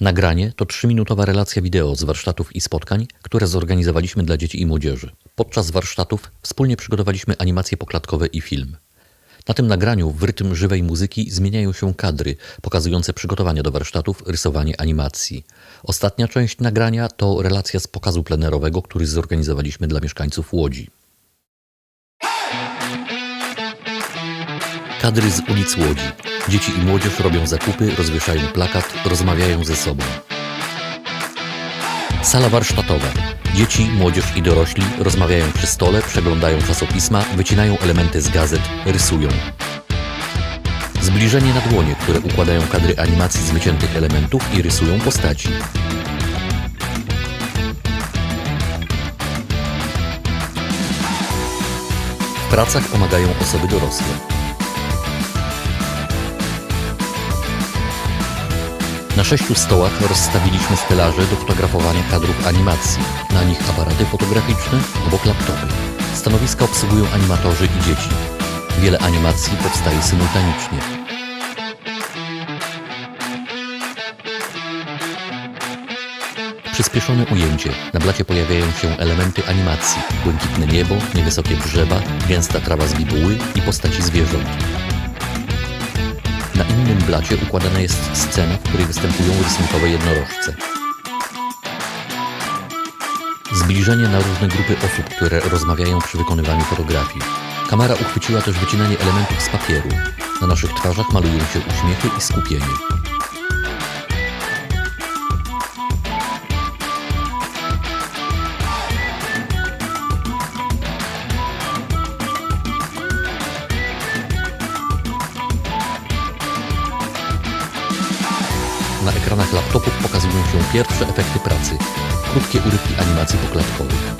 Nagranie to trzyminutowa relacja wideo z warsztatów i spotkań, które zorganizowaliśmy dla dzieci i młodzieży. Podczas warsztatów wspólnie przygotowaliśmy animacje poklatkowe i film. Na tym nagraniu w rytm żywej muzyki zmieniają się kadry pokazujące przygotowania do warsztatów, rysowanie animacji. Ostatnia część nagrania to relacja z pokazu plenerowego, który zorganizowaliśmy dla mieszkańców Łodzi. Kadry z ulic Łodzi. Dzieci i młodzież robią zakupy, rozwieszają plakat, rozmawiają ze sobą. Sala warsztatowa. Dzieci, młodzież i dorośli rozmawiają przy stole, przeglądają czasopisma, wycinają elementy z gazet, rysują. Zbliżenie na dłonie, które układają kadry animacji z wyciętych elementów i rysują postaci. W pracach pomagają osoby dorosłe. Na sześciu stołach rozstawiliśmy stelaże do fotografowania kadrów animacji. Na nich aparaty fotograficzne, obok laptopy. Stanowiska obsługują animatorzy i dzieci. Wiele animacji powstaje symultanicznie. Przyspieszone ujęcie. Na blacie pojawiają się elementy animacji. Błękitne niebo, niewysokie drzewa, gęsta trawa z bibuły i postaci zwierząt. Na innym blacie układana jest scena, w której występują rysunkowe jednorożce. Zbliżenie na różne grupy osób, które rozmawiają przy wykonywaniu fotografii. Kamera uchwyciła też wycinanie elementów z papieru. Na naszych twarzach malują się uśmiechy i skupienie. Na ekranach laptopów pokazują się pierwsze efekty pracy. Krótkie urywki animacji poklatkowych.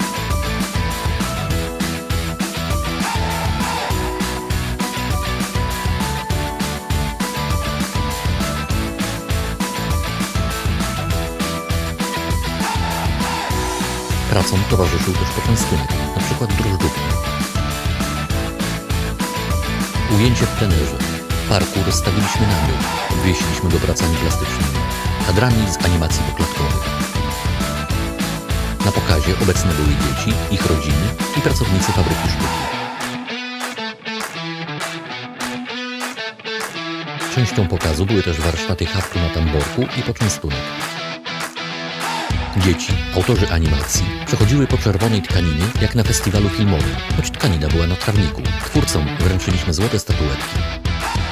Pracom towarzyszył też poczęstunek, przykład drożdżówki. Ujęcie w plenerze. Parku rozstawiliśmy namiot. Obwiesiliśmy go pracami plastycznymi, kadrami z animacji poklatkowych. Na pokazie obecne były dzieci, ich rodziny i pracownicy fabryki sztuki. Częścią pokazu były też warsztaty haftu na tamborku i poczęstunek. Dzieci, autorzy animacji, przechodziły po czerwonej tkaninie jak na festiwalu filmowym, choć tkanina była na trawniku. Twórcom wręczyliśmy złote statuetki.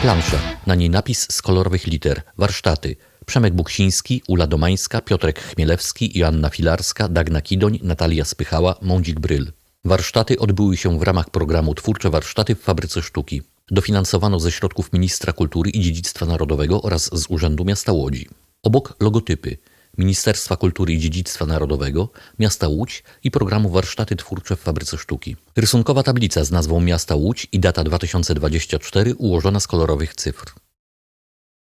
Plansza, na niej napis z kolorowych liter, warsztaty. Przemek Buksiński, Ula Domańska, Piotrek Chmielewski, Joanna Filarska, Dagna Kidoń, Natalia Spychała, Mądzik Bryl. Warsztaty odbyły się w ramach programu Twórcze Warsztaty w Fabryce Sztuki. Dofinansowano ze środków Ministra Kultury i Dziedzictwa Narodowego oraz z Urzędu Miasta Łodzi. Obok logotypy Ministerstwa Kultury i Dziedzictwa Narodowego, Miasta Łódź i programu Warsztaty Twórcze w Fabryce Sztuki. Rysunkowa tablica z nazwą Miasta Łódź i data 2024 ułożona z kolorowych cyfr.